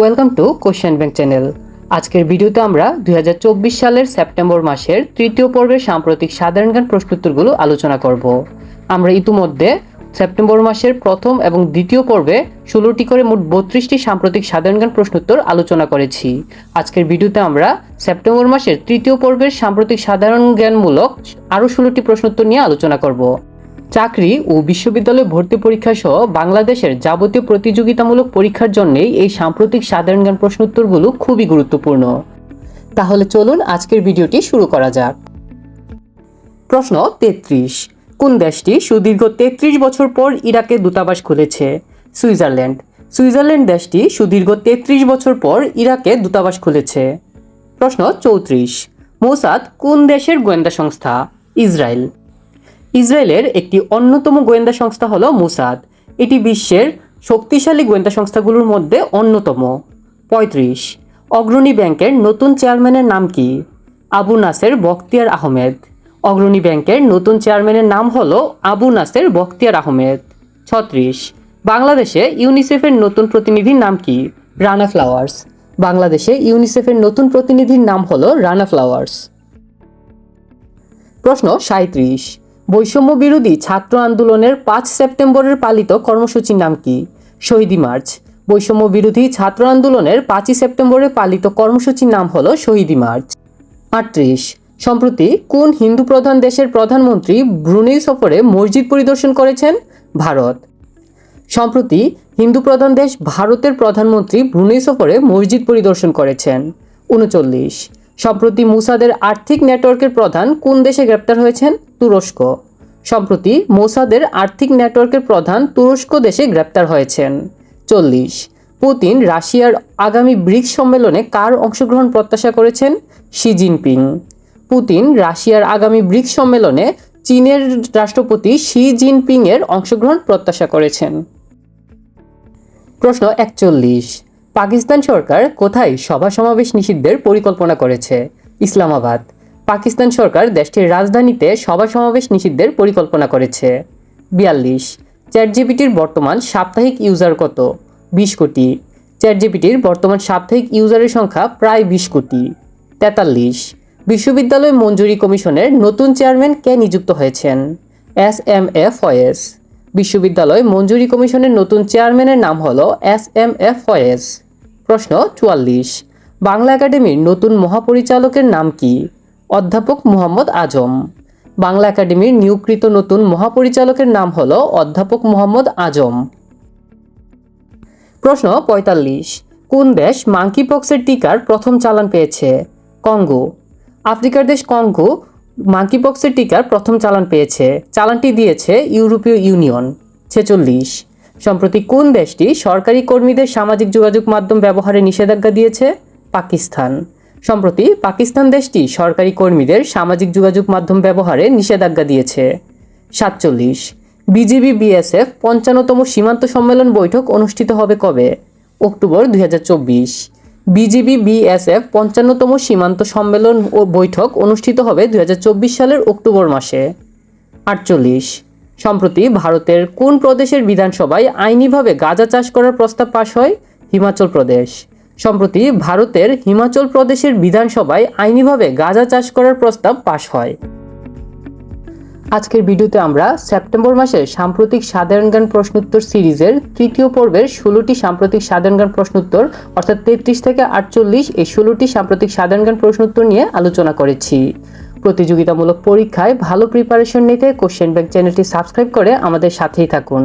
Welcome to question bank channel আজকের ভিডিওতে আমরা দুই হাজার চব্বিশ সালের সেপ্টেম্বর মাসের তৃতীয় পর্বের সাম্প্রতিক সাধারণ জ্ঞান প্রশ্নোত্তরগুলো আলোচনা করব। আমরা ইতিমধ্যে সেপ্টেম্বর মাসের প্রথম এবং দ্বিতীয় পর্বে ষোলোটি করে মোট বত্রিশটি সাম্প্রতিক সাধারণ জ্ঞান প্রশ্নোত্তর আলোচনা করেছি। আজকের ভিডিওতে আমরা সেপ্টেম্বর মাসের তৃতীয় পর্বের সাম্প্রতিক সাধারণ জ্ঞানমূলক আরও ষোলোটি প্রশ্নোত্তর নিয়ে আলোচনা করব। চাকরি ও বিশ্ববিদ্যালয় ভর্তি পরীক্ষা সহ বাংলাদেশের যাবতীয় প্রতিযোগিতামূলক পরীক্ষার জন্যই এই সাম্প্রতিক সাধারণ জ্ঞান প্রশ্নোত্তরগুলো খুবই গুরুত্বপূর্ণ। তাহলে চলুন আজকের ভিডিওটি শুরু করা যাক। প্রশ্ন তেত্রিশ। কোন দেশটি সুদীর্ঘ তেত্রিশ বছর পর ইরাকে দূতাবাস খুলেছে? সুইজারল্যান্ড। সুইজারল্যান্ড দেশটি সুদীর্ঘ তেত্রিশ বছর পর ইরাকে দূতাবাস খুলেছে। প্রশ্ন চৌত্রিশ। মোসাদ কোন দেশের গোয়েন্দা সংস্থা? ইসরায়েল। ইসরায়েলের একটি অন্যতম গোয়েন্দা সংস্থা হলো মুসাদ। এটি বিশ্বের শক্তিশালী গোয়েন্দা সংস্থাগুলোর মধ্যে অন্যতম। পঁয়ত্রিশ। অগ্রণী ব্যাংকের নতুন চেয়ারম্যানের নাম কি? আবু নাসের বখতিয়ার আহমেদ। অগ্রণী ব্যাংকের নতুন চেয়ারম্যানের নাম হলো আবু নাসের বখতিয়ার আহমেদ। ছত্রিশ। বাংলাদেশে ইউনিসেফের নতুন প্রতিনিধির নাম কি? Rana Flowers. বাংলাদেশে ইউনিসেফের নতুন প্রতিনিধির নাম হলো রানা ফ্লাওয়ার্স। প্রশ্ন সাঁত্রিশ বৈষম্য বিরোধী ছাত্র আন্দোলনের পাঁচ সেপ্টেম্বরের পালিত কর্মসূচির নাম কি? শহীদি মার্চ। বৈষম্য বিরোধী ছাত্র আন্দোলনের পাঁচই সেপ্টেম্বরে পালিত কর্মসূচির নাম হল শহীদি মার্চ। আটত্রিশ। সম্প্রতি কোন হিন্দু প্রধান দেশের প্রধানমন্ত্রী ব্রুনেই সফরে মসজিদ পরিদর্শন করেছেন? ভারত। সম্প্রতি হিন্দু প্রধান দেশ ভারতের প্রধানমন্ত্রী ব্রুনেই সফরে মসজিদ পরিদর্শন করেছেন। উনচল্লিশ। সম্প্রতি মুসাদের আর্থিক নেটওয়ার্কের প্রধান কোন দেশে গ্রেপ্তার হয়েছেন? তুরস্ক। সম্প্রতি মোসাদের আর্থিক নেটওয়ার্কের প্রধান তুরস্ক দেশে গ্রেপ্তার হয়েছেন। চল্লিশ, পুতিন রাশিয়ার আগামী ব্রিক্স সম্মেলনে কার অংশগ্রহণ প্রত্যাশা করেছেন? Xi Jinping. পুতিন রাশিয়ার আগামী ব্রিক্স সম্মেলনে চীনের রাষ্ট্রপতি শি জিনপিং এর অংশগ্রহণ প্রত্যাশা করেছেন। প্রশ্ন একচল্লিশ, পাকিস্তান সরকার কোথায় সভা সমাবেশ নিষিদ্ধের পরিকল্পনা করেছে? ইসলামাবাদ। পাকিস্তান সরকার দেশটির রাজধানীতে সভা সমাবেশ নিষিদ্ধের পরিকল্পনা করেছে। বিয়াল্লিশ। চ্যাটজিপিটির বর্তমান সাপ্তাহিক ইউজার কত? বিশ কোটি। চ্যাটজিপিটির বর্তমান সাপ্তাহিক ইউজারের সংখ্যা প্রায় বিশ কোটি। তেতাল্লিশ। বিশ্ববিদ্যালয় মঞ্জুরি কমিশনের নতুন চেয়ারম্যান কে নিযুক্ত হয়েছেন? এস এম এফ ফয়েস বিশ্ববিদ্যালয় মঞ্জুরি কমিশনের নতুন চেয়ারম্যানের নাম হল এস এম এফ ফয়েজ প্রশ্ন চুয়াল্লিশ। বাংলা একাডেমির নতুন মহাপরিচালকের নাম কি? অধ্যাপক মোহাম্মদ আজম। বাংলা একাডেমির নিয়োগকৃত নতুন মহাপরিচালকের নাম হল অধ্যাপক মোহাম্মদ আজম। প্রশ্ন পঁয়তাল্লিশ, কোন দেশ মাঙ্কি পক্সের টিকার প্রথম চালান পেয়েছে? কঙ্গো। আফ্রিকার দেশ কঙ্গো মাঙ্কি পক্সের টিকার প্রথম চালান পেয়েছে। চালানটি দিয়েছে ইউরোপীয় ইউনিয়ন। ছেচল্লিশ, সম্প্রতি কোন দেশটি সরকারি কর্মীদের সামাজিক যোগাযোগ মাধ্যম ব্যবহারে নিষেধাজ্ঞা দিয়েছে? পাকিস্তান। সম্প্রতি পাকিস্তান দেশটি সরকারি কর্মীদের সামাজিক যোগাযোগ মাধ্যম ব্যবহারে নিষেধাজ্ঞা দিয়েছে। সাতচল্লিশ। বিজিবি বিএসএফ পঞ্চান্নতম সীমান্ত সম্মেলন বৈঠক অনুষ্ঠিত হবে কবে? অক্টোবর দুই বিজিবি বিএসএফ পঞ্চান্নতম সীমান্ত সম্মেলন ও বৈঠক অনুষ্ঠিত হবে দুই হাজার চব্বিশ সালের অক্টোবর মাসে। আটচল্লিশ। সম্প্রতি ভারতের কোন প্রদেশের বিধানসভায় আইনিভাবে গাঁজা চাষ করার প্রস্তাব পাশ হয়? হিমাচল প্রদেশ। সম্প্রতি ভারতের হিমাচল প্রদেশের বিধানসভায় আইনিভাবে গাঁজা চাষ করার প্রস্তাব পাশ হয়। আজকের ভিডিওতে আমরা সেপ্টেম্বর মাসের সাম্প্রতিক সাধারণ জ্ঞান প্রশ্নোত্তর সিরিজের তৃতীয় পর্বের ষোলোটি সাম্প্রতিক সাধারণ জ্ঞান প্রশ্নোত্তর, অর্থাৎ তেত্রিশ থেকে আটচল্লিশ এই ষোলোটি সাম্প্রতিক সাধারণ জ্ঞান প্রশ্নোত্তর নিয়ে আলোচনা করেছি। প্রতিযোগিতামূলক পরীক্ষায় ভালো প্রিপারেশন নিতে কোশ্চেন ব্যাংক চ্যানেলটি সাবস্ক্রাইব করে আমাদের সাথেই থাকুন।